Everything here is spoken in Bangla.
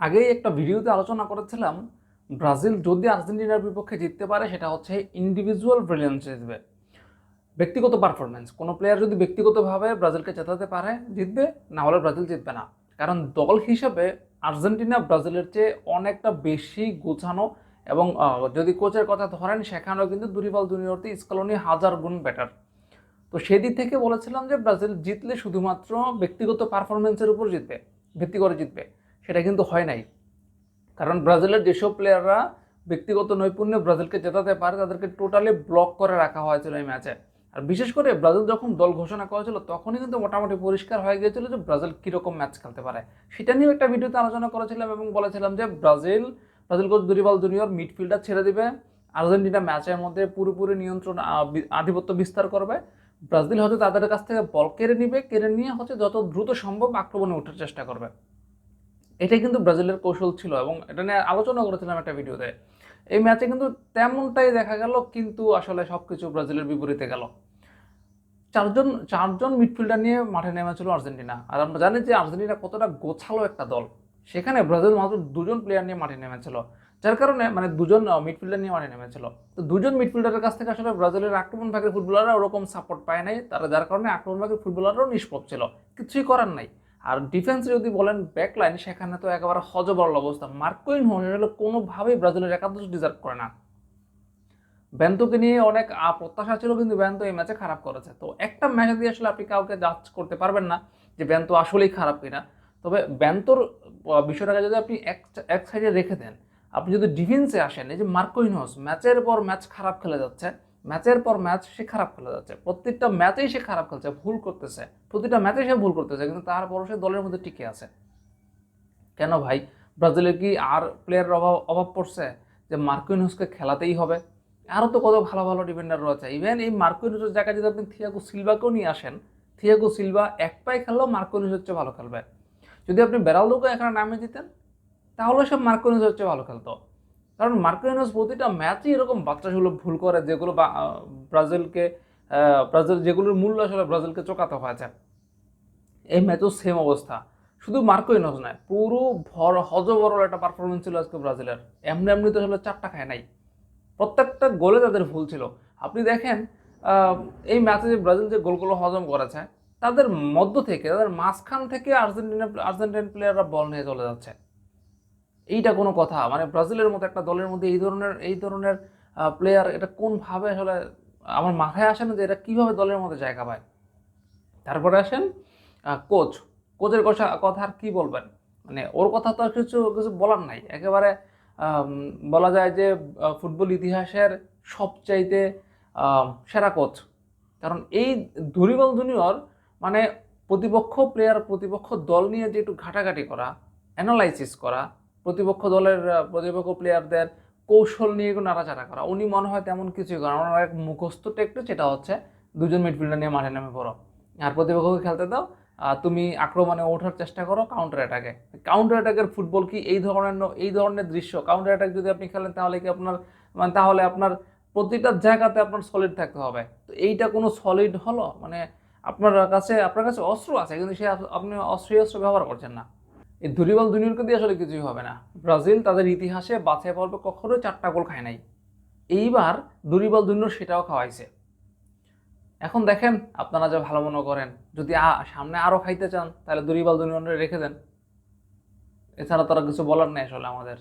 আগেই একটা ভিডিওতে আলোচনা করেছিলাম, ব্রাজিল যদি আর্জেন্টিনার বিপক্ষে জিততে পারে, সেটা হচ্ছে ইন্ডিভিজুয়াল ব্রিলিয়েন্স জিতবে। ব্যক্তিগত পারফরমেন্স কোনো প্লেয়ার যদি ব্যক্তিগতভাবে ব্রাজিলকে জেতাতে পারে, জিতবে, না হলে ব্রাজিল জিতবে না। কারণ দল হিসাবে আর্জেন্টিনা ব্রাজিলের চেয়ে অনেকটা বেশি গোছানো এবং যদি কোচের কথা ধরেন, সেখানেও কিন্তু দুরিবাল জুনিয়রতে স্কালনি হাজার গুণ বেটার তো সেদিক থেকে বলেছিলাম যে ব্রাজিল জিতলে শুধুমাত্র ব্যক্তিগত পারফরমেন্সের উপর জিতবে, ভিত্তি করে জিতবে। সেটা কিন্তু হয় নাই। কারণ ব্রাজিলের যেসব প্লেয়াররা ব্যক্তিগত নৈপুণ্যে ব্রাজিলকে জেতাতে পারে, তাদেরকে টোটালি ব্লক করে রাখা হয়েছিল এই ম্যাচে আর বিশেষ করে ব্রাজিল যখন দল ঘোষণা করেছিল, তখনই কিন্তু মোটামুটি পরিষ্কার হয়ে গিয়েছিল যে ব্রাজিল কীরকম ম্যাচ খেলতে পারে। সেটা নিয়েও একটা ভিডিওতে আলোচনা করেছিলাম এবং বলেছিলাম যে Brazil Brazil coach Dorival Junior midfielder ছেড়ে দিবে। আর্জেন্টিনা ম্যাচের মধ্যে পুরোপুরি নিয়ন্ত্রণ আধিপত্য বিস্তার করবে। ব্রাজিল হয়তো তাদের কাছ থেকে বল কেড়ে নিবে, কেড়ে নিয়ে হচ্ছে যত দ্রুত সম্ভব আক্রমণে ওঠার চেষ্টা করবে। এটাই কিন্তু ব্রাজিলের কৌশল ছিল এবং এটা নিয়ে আলোচনা করেছিলাম একটা ভিডিওতে। এই ম্যাচে কিন্তু তেমনটাই দেখা গেল, কিন্তু আসলে সব কিছু ব্রাজিলের বিপরীতে গেল। চারজন চারজন মিডফিল্ডার নিয়ে মাঠে নেমেছিল আর্জেন্টিনা। আর আমরা জানি যে আর্জেন্টিনা কতটা গোছালো একটা দল। সেখানে ব্রাজিল মাত্র দুজন প্লেয়ার নিয়ে মাঠে নেমেছিল, যার কারণে মানে দুজন মিডফিল্ডার নিয়ে মাঠে নেমেছিল। তো দুজন মিডফিল্ডারের কাছ থেকে আসলে ব্রাজিলের আক্রমণ ভাগের ফুটবলাররা ওরকম সাপোর্ট পায় নাই, তারা যার কারণে আক্রমণ ভাগের ফুটবলাররাও নিষ্পপ ছিল। কিছুই করার নাই। আর ডিফেন্সে যদি বলেন ব্যাকলাইন সেখানে তো একেবারে হজবরল অবস্থা। মার্কোইন হলে কোনোভাবেই ব্রাজিলের একাদশ ডিজার্ভ করে না। ব্যান্তকে নিয়ে অনেক প্রত্যাশা ছিল, কিন্তু ব্যান্ত এই ম্যাচে খারাপ করেছে। তো একটা ম্যাচে দিয়ে আসলে আপনি কাউকে জাজ করতে পারবেন না যে ব্যান্ত আসলেই খারাপ কিনা। তবে ব্যান্তর বিষয়টাকে যদি আপনি এক এক সাইডে রেখে দেন, আপনি যদি ডিফেন্সে আসেন, এই যে মার্কোইনহস ম্যাচের পর ম্যাচ খারাপ খেলে যাচ্ছে ম্যাচের পর ম্যাচ সে খারাপ খেলে যাচ্ছে। প্রত্যেকটা ম্যাচেই সে খারাপ খেলছে, ভুল করতেছে। প্রতিটা ম্যাচেই সে ভুল করতেছে, কিন্তু তারপরও সে দলের মধ্যে টিকে আছে। কেন ভাই? ব্রাজিলের কি আর প্লেয়ারের অভাব অভাব পড়ছে? যে মার্কুইনসকে খেলাতেই হবে? আরও তো কত ভালো ভালো ডিফেন্ডার রয়েছে। ইভেন এই মার্কুইনসের জায়গায় যদি আপনি থিয়াগো সিলভাকেও নিয়ে আসেন থিয়াগো সিলভা এক পায়ে খেললেও মার্কুইনস হচ্ছে ভালো খেলবে। যদি আপনি বেরালদোকে এখানে নামিয়ে দিতেন, তাহলে সে মার্কুইনস হচ্ছে ভালো খেলতো। কারণ মার্কুইনস প্রতিটা ম্যাচই এরকম বাচ্চাগুলো ভুল করে, যেগুলো ব্রাজিলকে ব্রাজিল, যেগুলোর মূল্য আসলে ব্রাজিলকে চোকাতে হয়েছে। এই ম্যাচও সেম অবস্থা। শুধু মার্কোইনস নয়, পুরো ভর, হজবরল একটা পারফরমেন্স ছিল আজকে ব্রাজিলের। এমনি এমনি তো আসলে চারটা খায় নাই। প্রত্যেকটা গোলে তাদের ভুল ছিল। আপনি দেখেন এই ম্যাচে যে ব্রাজিল যে গোলগুলো হজম করেছে, তাদের মধ্য থেকে, তাদের মাঝখান থেকে আর্জেন্টিনা, আর্জেন্টিন প্লেয়াররা বল নিয়ে চলে যাচ্ছে। এইটা কোনো কথা। মানে ব্রাজিলের মতো একটা দলের মধ্যে এই ধরনের এই ধরনের প্লেয়ার এটা কোনভাবে আসলে আমার মাথায় আসে না যে এটা কীভাবে দলের মধ্যে জায়গা পায়। তারপরে আসেন কোচ। কোচের কথা কথা আর কী বলবেন? মানে ওর কথা তো আর কিছু কিছু বলার নাই। একেবারে বলা যায় যে ফুটবল ইতিহাসের সবচাইতে সেরা কোচ। কারণ এই ধুরিবল জুনিয়র মানে প্রতিপক্ষ প্লেয়ার প্রতিপক্ষ দল নিয়ে যে একটু ঘাটাঘাটি করা অ্যানালাইসিস করা প্রতিপক্ষ দলের প্রতিপক্ষ প্লেয়ারদের কৌশল নিয়ে একটু নাড়াচাড়া করা। উনি মনে হয় তেমন কিছুই করেন ওনার এক মুখস্থ টেকনিক সেটা হচ্ছে দুজন মিডফিল্ডার নিয়ে মাঠে নেমে পড়ো। আর প্রতিপক্ষকে খেলতে দাও। তুমি আক্রমণে ওঠার চেষ্টা করো কাউন্টার অ্যাটাকে কাউন্টার অ্যাটাকের ফুটবল কি এই ধরনের এই ধরনের দৃশ্য? কাউন্টার অ্যাটাক যদি আপনি খেলেন, তাহলে কি আপনার মানে তাহলে আপনার প্রতিটা জায়গাতে আপনার সলিড থাকতে হবে। তো এইটা কোনো সলিড হলো? মানে আপনার কাছে আপনার কাছে অস্ত্র আছে, কিন্তু সে আপনি অস্ত্রই অস্ত্র ব্যবহার করছেন না। এই দুরিবাল দুনিয়রকে দিয়ে আসলে কিছুই হবে না। ব্রাজিল তাদের ইতিহাসে বাছাই পর্বে কখনোই চারটা গোল খায় নাই। এইবার দুরিবাল দুনিয়র সেটাও খাওয়াইছে। এখন দেখেন আপনারা যা ভালো মনে করেন, যদি সামনে আরও খাইতে চান, তাহলে দুরিবাল দুনিয়রে রেখে দেন। এছাড়া তারা কিছু বলার নেই আসলে আমাদের।